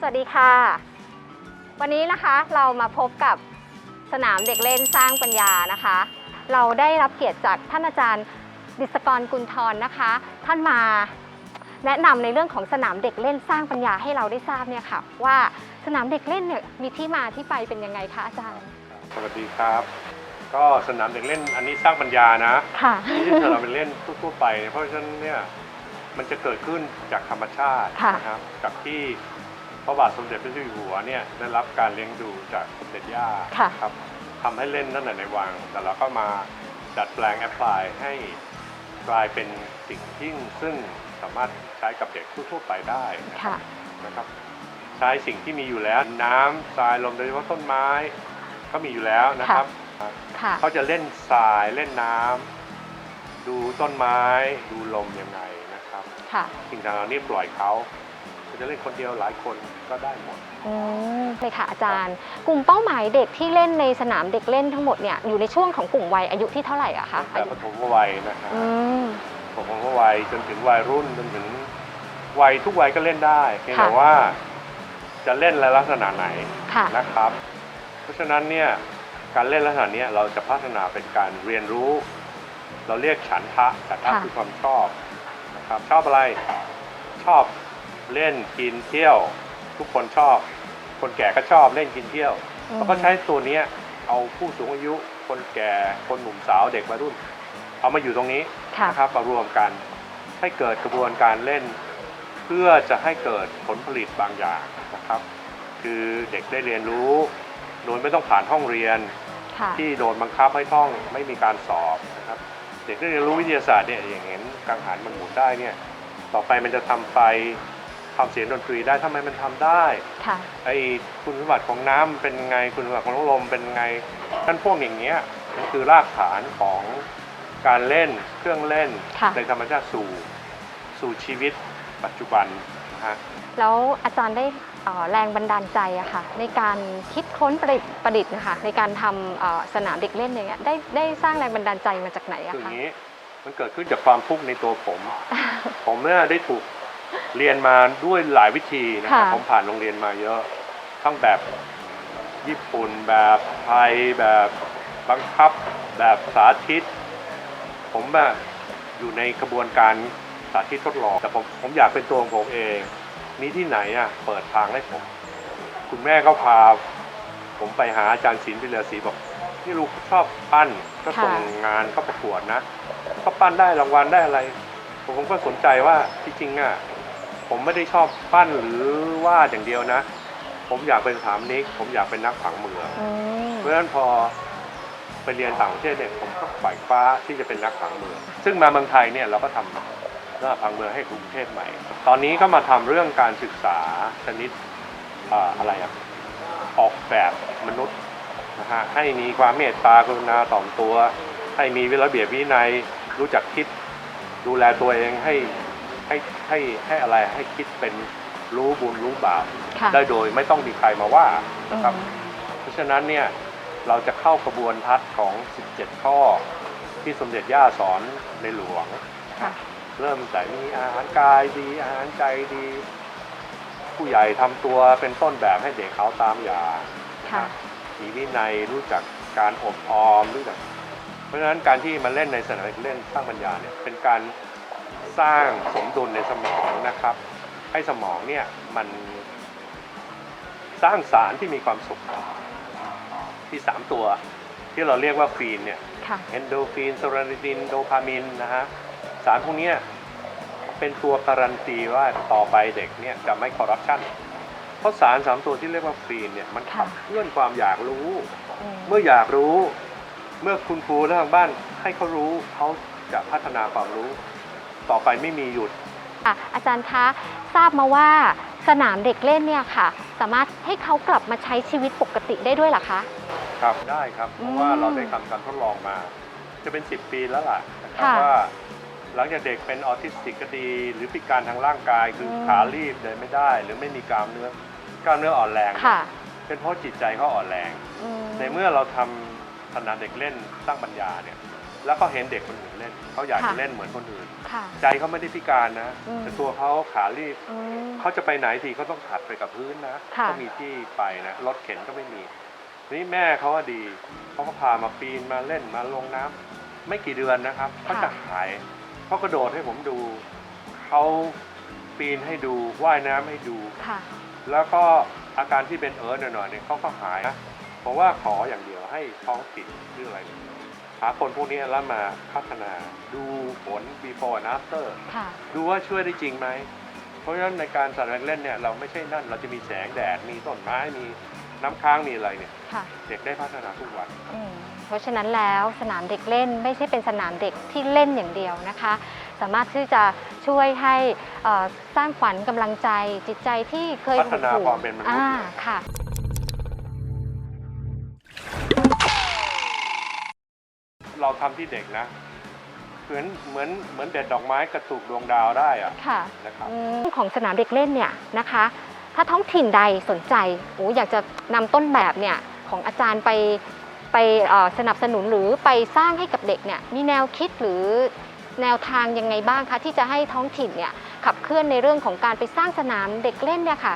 สวัสดีค่ะ วันนี้นะคะเรามาพบกับสนามเด็กเล่นสร้างปัญญานะคะ เราได้รับเกียรติจากท่านอาจารย์ดิษกรกุลทรนะคะ ท่านมาแนะนำในเรื่องของสนามเด็กเล่นสร้างปัญญาให้เราได้ทราบเนี่ยค่ะ ว่าสนามเด็กเล่นเนี่ยมีที่มาที่ไปเป็นยังไงคะอาจารย์ สวัสดีครับ ก็สนามเด็กเล่นอันนี้สร้างปัญญานะค่ะไม่ใช่สนามเด็กเล่นทั่วๆไป เพราะฉะนั้นเนี่ยมันจะเกิดขึ้นจากธรรมชาติค่ะนะครับ กับที่พ ระบาทสมเด็จพระเจ้าอยู่หัวเนี่ยได้รับการเลี้ยงดูจากสมเด็จย่าค่ะ ครับทำให้เล่นตั้งแต่ในวัง แต่เราก็มาดัดแปลงแอพพลายให้กลายเป็นสิ่งที่ซึ่งสามารถใช้กับเด็กทั่วๆไปได้นะค่ะ นะครับ ใช้สิ่งที่มีอยู่แล้วน้ำทรายลมโดยเฉพาะต้นไม้ ก็มีอยู่แล้วนะครับ ค่ะ เขาจะเล่นทรายเล่นน้ำดูต้นไม้ ดูลมยังไงนะครับ ค่ะ สิ่งต่างๆเหล่านี้ปล่อยเขาเขา จะเล่นคนเดียวหลายคนก็ได้หมดอืมเลยค่ะอาจารย์ กลุ่มเป้าหมายเด็กที่เล่นในสนามเด็กเล่นทั้งหมดเนี่ยอยู่ในช่วงของกลุ่มวัยอายุที่เท่าไหร่อะคะตั้งแต่ปฐมวัยนะครับอืม ปฐมวัยจนถึงวัยรุ่นจนถึงวัยทุกวัยก็เล่นได้เพียงแต่ค่ะ ว่าจะเล่นในลักษณะไหนค่ะ นะครับ เพราะฉะนั้นเนี่ยการเล่นลักษณะเนี้ยเราจะพัฒนาเป็นการเรียนรู้ เราเรียกฉันทะฉันทะค่ะ คือความชอบนะครับชอบอะไรชอบ เล่นกินเที่ยว ทุกคนชอบ คนแก่ก็ชอบเล่นกินเที่ยวอืมเราก็ใช้ตัวเนี้ยเอาผู้สูงอายุ คนแก่คนหนุ่มสาวเด็กวัยรุ่น เอามาอยู่ตรงนี้ค่ะ นะครับมารวมกัน ให้เกิดกระบวนการเล่น เพื่อจะให้เกิดผลผลิตบางอย่างนะครับ คือเด็กได้เรียนรู้โดยไม่ต้องผ่านห้องเรียน ค่ะ ที่โดนบังคับให้ท่องไม่มีการสอบนะครับเด็กได้เรียนรู้วิทยาศาสตร์เนี่ยอย่างเห็นกังหันมันหมุนได้เนี่ยต่อไปมันจะทำไฟ ทำเสียงดนตรีได้ทำไมมันทำได้ค่ะ ไอ้คุณสมบัติของน้ำเป็นไงคุณสมบัติของลมเป็นไงท่านพวกอย่างเงี้ยมันคือรากฐานของการเล่นเครื่องเล่นค่ะ ในธรรมชาติสู่สู่ชีวิตปัจจุบันนะฮะ แล้วอาจารย์ได้เอ่อแรงบันดาลใจอะค่ะ ในการคิดค้นประดิษฐ์ประดิษฐ์นะคะในการทำเอ่อสนามเด็กเล่นอย่างเงี้ยได้ได้สร้างแรงบันดาลใจมาจากไหนคืออะอย่าคะงนี้มันเกิดขึ้นจากความทุกข์ในตัวผม ผมเนี่ยได้ถูก เรียนมาด้วยหลายวิธีนะครับค่ะ ผมผ่านโรงเรียนมาเยอะทั้งแบบญี่ปุ่นแบบไทยแบบบังคับ แบบสาธิต ผมแบบอยู่ในกระบวนการสาธิตทดลอง แต่ผมผมอยากเป็นตัวของผมเอง มีที่ไหนอะเปิดทางให้ผม คุณแม่ก็พา ผมไปหาอาจารย์ศิลป์พิเรศรีบอกนี่ลูกชอบปั้นก็ส่งค่ะ งานเข้าประกวดนะ ก็ปั้นได้รางวัลได้อะไร ผมก็สนใจว่าที่จริงอะ ผมไม่ได้ชอบปั้นหรือวาดอย่างเดียวนะ ผมอยากเป็นสถามนิก ผมอยากเป็นนักผังเมือง อืมเพราะฉะนั้นพอไปเรียนต่างประเทศเนี่ยผมก็ฝ่ายฟ้าที่จะเป็นนักผังเมือง ซึ่งมาเมืองไทยเนี่ยเราก็ทำเรื่องผังเมืองให้กรุงเทพใหม่ ตอนนี้ก็มาทำเรื่องการศึกษาชนิดเอ่ออะไรอะออกแบบมนุษย์นะฮะให้มีความเมตตากรุณาต่อมตัว ให้มีวิระเบียบวินัยรู้จักคิด ดูแลตัวเองให้ ให้ให้ให้อะไรให้คิดเป็นรู้บุญรู้บาปค่ะได้โดยไม่ต้องมีใครมาว่านะครับ อืม เพราะฉะนั้นเนี่ยเราจะเข้ากระบวนทัศน์ของ 17 ข้อ ที่สมเด็จย่าสอนในหลวง ค่ะ เริ่มแต่มีอาหารกายดี อาหารใจดี ผู้ใหญ่ทำตัวเป็นต้นแบบให้เด็กเขาตามอย่างค่ะ มีวินัยรู้จักการอบออมรู้จัก เพราะฉะนั้นการที่มาเล่นในสนามเล่นสร้างปัญญาเนี่ยเป็นการ สร้างสมดุลในสมองนะครับ ให้สมองเนี่ยมันสร้างสารที่มีความสุขที่สามตัวที่เราเรียกว่าฟีนเนี่ยค่ะเอนโดฟินโซรานิดินโดพามินนะฮะสารพวกเนี้ยเป็นตัวการันตีว่าต่อไปเด็กเนี่ยจะไม่คอร์รัปชันเพราะสารสามตัวที่เรียกว่าฟีนเนี่ยมันขับค่ะเคลื่อนความอยากรู้อืมเมื่ออยากรู้ เมื่อคุณครูและทางบ้านให้เขารู้เขาจะพัฒนาความรู้ ต่อไปไม่มีหยุดอะอาจารย์คะทราบมาว่าสนามเด็กเล่นเนี่ยค่ะ สามารถให้เขากลับมาใช้ชีวิตปกติได้ด้วยเหรอคะ ครับได้ครับเพราะว่าอืมเราได้ทำการทดลองมา จะเป็น 10 ปีแล้วล่ะนะครับค่ะว่า หลังจากเด็กเป็นออทิสติกก็ดี หรือพิการทางร่างกายคืออม ขาลีบเดินไม่ได้ หรือไม่มีกล้ามเนื้อกล้ามเนื้ออ่อนแรง ค่ะเป็นเพราะจิตใจเขาอ่อนแรง อืมในเมื่อเราทำสนามเด็กเล่นสร้างปัญญาเนี่ย แล้วก็เห็นเด็กคนอื่นเล่นเขาอยากค่ะจะเล่นเหมือนคนอื่น ค่ะ ใจเขาไม่ได้พิการนะ อืม แต่ตัวเขาขาลีบอืม เขาจะไปไหนทีเขาต้องถัดไปกับพื้นนะค่ะก็มีที่ไปนะรถเข็นก็ไม่มีนี่แม่เขาว่าดีเขาก็พามาปีนมาเล่นมาลงน้ำไม่กี่เดือนนะครับเขาจะหายเขากระโดดให้ผมดูเขาปีนให้ดูว่ายน้ำให้ดู ค่ะ แล้วก็อาการที่เป็นเอิร์ธหน่อยๆเนี่ยเขาก็หายนะผมว่าขออย่างเดียวให้ท้องถิ่นหรืออะไร หาคนพวกนี้แล้วมาพัฒนาดูผล before and after ค่ะ ดูว่าช่วยได้จริงไหม เพราะฉะนั้นในการสัตว์เล่นเนี่ยเราไม่ใช่นั่นเราจะมีแสงแดดมีต้นไม้มีน้ำค้างมีอะไรเนี่ยค่ะเด็กได้พัฒนาทุกวัน อืมเพราะฉะนั้นแล้วสนามเด็กเล่นไม่ใช่เป็นสนามเด็กที่เล่นอย่างเดียวนะคะ สามารถที่จะช่วยให้เอ่อสร้างขวัญกำลังใจจิตใจที่เคยพัฒนาหดหู่ความเป็นมนุษย์ อ่าเนี่ยค่ะ เราทำที่เด็กนะ เหมือนเหมือนเหมือนเด็ดดอกไม้กระตุกดวงดาวได้อะค่ะนะครับอืมของสนามเด็กเล่นเนี่ยนะคะ ถ้าท้องถิ่นใดสนใจโอ้อยากจะนำต้นแบบเนี่ยของอาจารย์ไปไปเอ่อสนับสนุนหรือไปสร้างให้กับเด็กเนี่ยมีแนวคิดหรือแนวทางยังไงบ้างคะที่จะให้ท้องถิ่นเนี่ยขับเคลื่อนในเรื่องของการไปสร้างสนามเด็กเล่นเนี่ยค่ะ